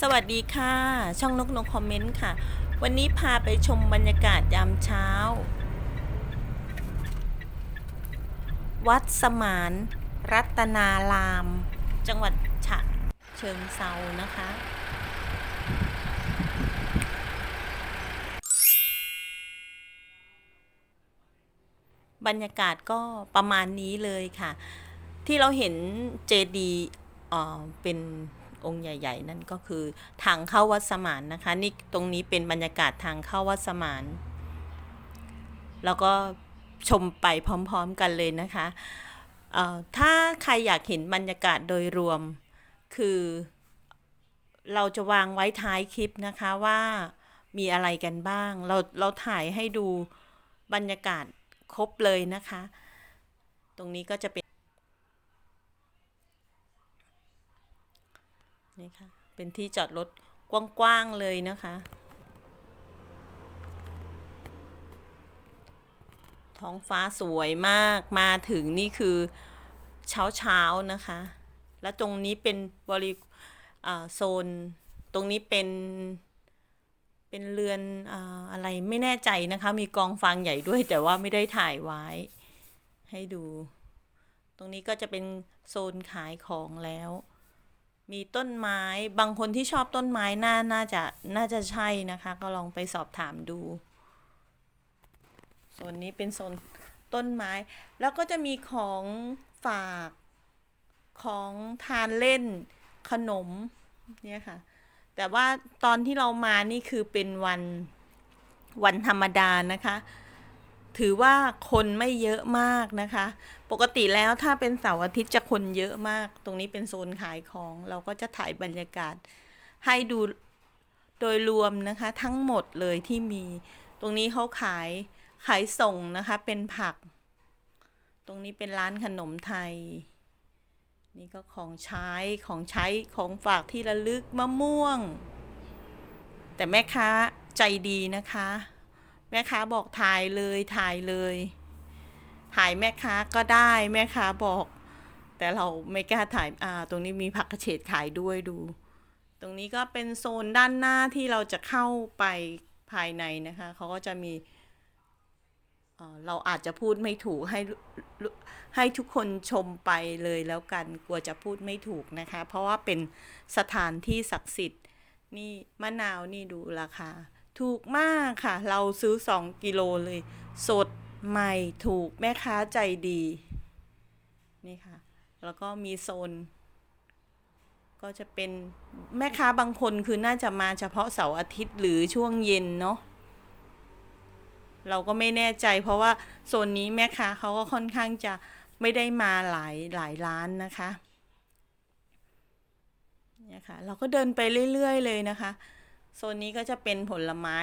สวัสดีค่ะ ช่องนกนกคอมเมนต์ค่ะ วันนี้พาไปชมบรรยากาศยามเช้า วัดสมาน รัตนาราม จังหวัดฉะเชิงเซานะคะ บรรยากาศก็ประมาณนี้เลยค่ะ ที่เราเห็นเจดี เป็น องค์ใหญ่ ๆ นั่นก็คือทางเข้าวัดสมานนะคะ นี่ตรงนี้เป็นบรรยากาศทางเข้าวัดสมาน แล้วก็ชมไปพร้อมๆกันเลยนะคะถ้าใครอยากเห็นบรรยากาศโดยรวม คือเราจะวางไว้ท้ายคลิปนะคะว่ามีอะไรกันบ้าง เราเราถ่ายให้ดูบรรยากาศครบเลยนะคะ ตรงนี้ก็จะเป็น นี่ค่ะ เป็นที่จอดรถกว้างๆเลยนะคะ ท้องฟ้าสวยมากมาถึงนี่คือเช้าเช้าๆนะคะ แล้วตรงนี้เป็นบริโซน ตรงนี้เป็นเป็นเรือนออะไรไม่แน่ใจนะคะ มีกองฟางใหญ่ด้วยแต่ว่าไม่ได้ถ่ายไว้ ให้ดู ตรงนี้ก็จะเป็นโซนขายของแล้ว มีต้นไม้บางคนที่ชอบต้นไม้น่าน่าจะน่าจะใช่นะคะ ก็ลองไปสอบถามดูโซนนี้เป็นโซนต้นไม้ แล้วก็จะมีของฝากของทานเล่นขนมเนี่ยค่ะ แต่ว่าตอนที่เรามานี่คือเป็นวันวันธรรมดานะคะ ถือว่าคนไม่เยอะมากนะคะ ปกติแล้วถ้าเป็นเสาร์อาทิตย์จะคนเยอะมาก ตรงนี้เป็นโซนขายของ เราก็จะถ่ายบรรยากาศ ให้ดูโดยรวมนะคะ ทั้งหมดเลยที่มี ตรงนี้เขาขายขายส่งนะคะ เป็นผัก ตรงนี้เป็นร้านขนมไทย นี่ก็ของใช้ของใช้ของฝากที่ระลึกมะม่วง แต่แม่ค้าใจดีนะคะ แม่ค้าบอกถ่ายเลยถ่ายเลย ถ่ายแม่ค้าก็ได้แม่ค้าบอก แต่เราไม่กล้าถ่ายอ่าตรงนี้มีผักกระเฉดขายด้วยดู ตรงนี้ก็เป็นโซนด้านหน้าที่เราจะเข้าไปภายในนะคะเขาก็จะมีเราอาจจะพูดไม่ถูกให้ให้ทุกคนชมไปเลยแล้วกันกลัวจะพูดไม่ถูกนะคะ เพราะว่าเป็นสถานที่ศักดิ์สิทธิ์นี่มะนาวนี่ดูราคา ถูกมากค่ะ เราซื้อสองกิโลเลย สดใหม่ถูกแม่ค้าใจดี นี่ค่ะ แล้วก็มีโซน ก็จะเป็นแม่ค้าบางคนคือน่าจะมาเฉพาะเสาร์อาทิตย์หรือช่วงเย็นเนาะเราก็ไม่แน่ใจเพราะว่าโซนนี้แม่ค้าเขาก็ค่อนข้างจะไม่ได้มาหลายหลายร้านนะคะเนี่ยค่ะ เราก็เดินไปเรื่อย ๆ เลยนะคะ โซนนี้ก็จะเป็นผลไม้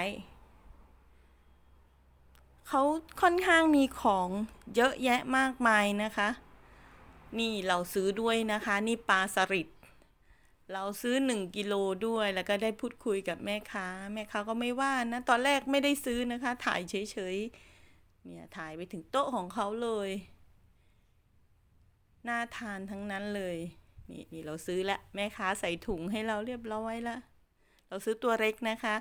เขาค่อนข้างมีของเยอะแยะมากมายนะคะ นี่เราซื้อด้วยนะคะ นี่ปลาสลิดเราซื้อหนึ่งกิโลด้วยแล้วก็ได้พูดคุยกับแม่ค้า แม่ค้าก็ไม่ว่านะ ตอนแรกไม่ได้ซื้อนะคะ ถ่ายเฉยๆเนี่ยถ่ายไปถึงโต๊ะของเขาเลยน่าทานทั้งนั้นเลย นี่นี่เราซื้อละแม่ค้าใส่ถุงให้เราเรียบร้อยละ เราซื้อตัวเล็กนะคะ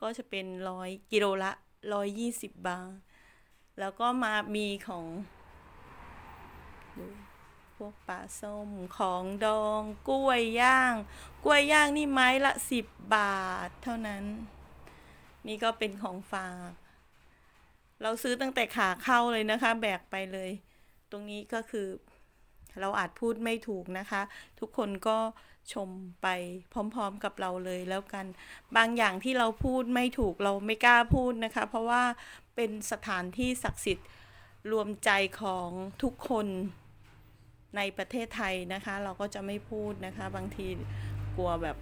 ก็จะเป็นร้อยกิโลละร้อยยี่สิบบาท แล้วก็มามีของดูพวกปลาส้มของดองกล้วยย่าง กล้วยย่างนี่ไม้ละสิบบาทเท่านั้น นี่ก็เป็นของฝาก เราซื้อตั้งแต่ขาเข้าเลยนะคะ แบกไปเลย ตรงนี้ก็คือ เราอาจพูดไม่ถูกนะคะ ทุกคนก็ชมไปพร้อมๆกับเราเลยแล้วกัน บางอย่างที่เราพูดไม่ถูกเราไม่กล้าพูดนะคะ เพราะว่าเป็นสถานที่ศักดิ์สิทธิ์รวมใจของทุกคนในประเทศไทยนะคะ เราก็จะไม่พูดนะคะ บางทีกลัวแบบ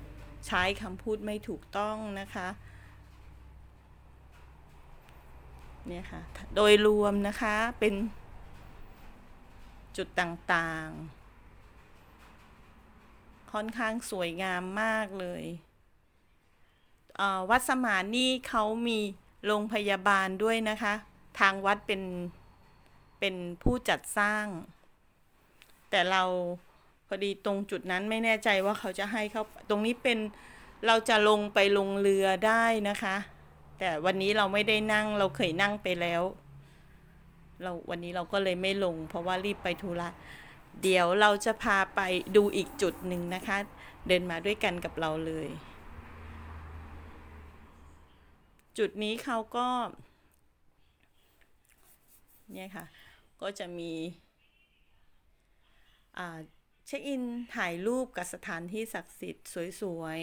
ใช้คำพูดไม่ถูกต้องนะคะเนี่ยค่ะ โดยรวมนะคะเป็น จุดต่างๆ ค่อนข้างสวยงามมากเลยเวัดสมานนี่เขามีโรงพยาบาลด้วยนะคะ ทางวัดเป็น เป็นผู้จัดสร้าง แต่เราพอดีตรงจุดนั้นไม่แน่ใจว่าเขาจะให้เขาตรงนี้เป็นเราจะลงไปลงเรือได้นะคะ แต่วันนี้เราไม่ได้นั่งเราเคยนั่งไปแล้ว เราวันนี้เราก็เลยไม่ลง เพราะว่ารีบไปธุระเดี๋ยวเราจะพาไปดูอีกจุดหนึ่งนะคะ เดินมาด้วยกันกับเราเลย จุดนี้เขาก็ เนี่ยค่ะ ก็จะมีเช็คอินถ่ายรูปกับสถานที่ศักดิ์สิทธิ์สวย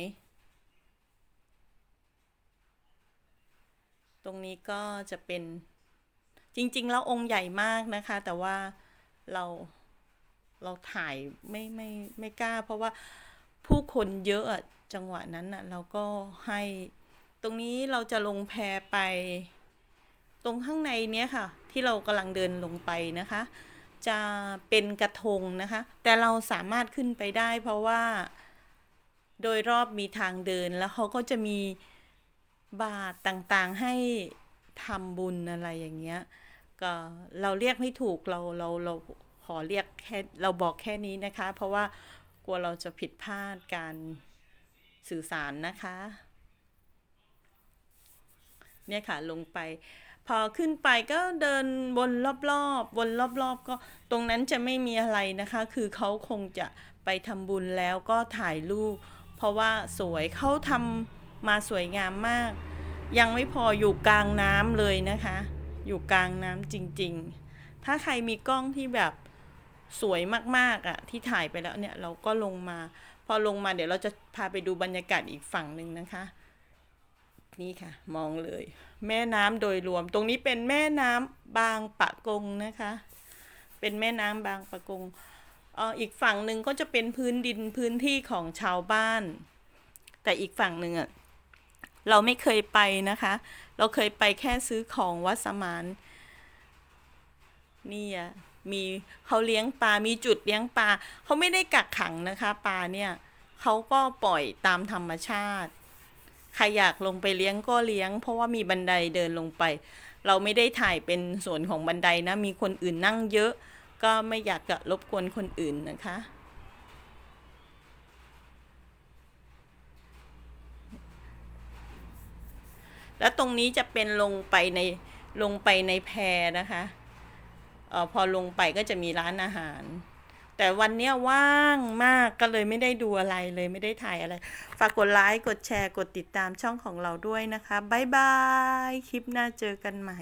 ๆ ตรงนี้ก็จะเป็น จริง ๆ แล้วองค์ใหญ่มากนะคะ แต่ว่าเราเราถ่ายไม่ไม่ไม่กล้า เพราะว่าผู้คนเยอะจังหวะนั้นน่ะ เราก็ให้ตรงนี้เราจะลงแพไป ตรงข้างในเนี้ยค่ะ ที่เรากำลังเดินลงไปนะคะ จะเป็นกระทงนะคะ แต่เราสามารถขึ้นไปได้ เพราะว่าโดยรอบมีทางเดินแล้วเขาก็จะมีบาทต่างๆให้ทำบุญอะไรอย่างเงี้ย เราเรียกไม่ถูกเราเราเราขอเรียกแค่เราบอกแค่นี้นะคะ เพราะว่ากลัวเราจะผิดพลาดการสื่อสารนะคะ เนี่ยค่ะลงไป พอขึ้นไปก็เดินวนรอบๆวนรอบๆ ก็ตรงนั้นจะไม่มีอะไรนะคะ คือเขาคงจะไปทำบุญแล้วก็ถ่ายรูป เพราะว่าสวยเขาทำมาสวยงามมาก ยังไม่พออยู่กลางน้ำเลยนะคะ อยู่กลางน้ำจริง ๆ ถ้าใครมีกล้องที่แบบสวยมากๆอะที่ถ่ายไปแล้วเนี่ยเราก็ลงมา พอลงมาเดี๋ยวเราจะพาไปดูบรรยากาศอีกฝั่งหนึ่งนะคะ นี่ค่ะ มองเลย แม่น้ำโดยรวม ตรงนี้เป็นแม่น้ำบางปะกงนะคะ เป็นแม่น้ำบางปะกงเอ่ออีกฝั่งหนึ่งก็จะเป็นพื้นดินพื้นที่ของชาวบ้าน แต่อีกฝั่งหนึ่งอะ เราไม่เคยไปนะคะ เราเคยไปแค่ซื้อของวัดสมานนี่อะมีเขาเลี้ยงปลา มีจุดเลี้ยงปลาเขาไม่ได้กักขังนะคะ ปลาเนี่ยเขาก็ปล่อยตามธรรมชาติ ใครอยากลงไปเลี้ยงก็เลี้ยง เพราะว่ามีบันไดเดินลงไป เราไม่ได้ถ่ายเป็นส่วนของบันไดนะ มีคนอื่นนั่งเยอะ ก็ไม่อยากจะรบกวนคนอื่นนะคะ แล้วตรงนี้จะเป็นลงไปในลงไปในแพนะคะเออพอลงไปก็จะมีร้านอาหาร แต่วันเนี้ยว่างมากก็เลยไม่ได้ดูอะไรเลยไม่ได้ถ่ายอะไร ฝากกดไลค์กดแชร์กดติดตามช่องของเราด้วยนะคะ บ๊ายบาย คลิปหน้าเจอกันใหม่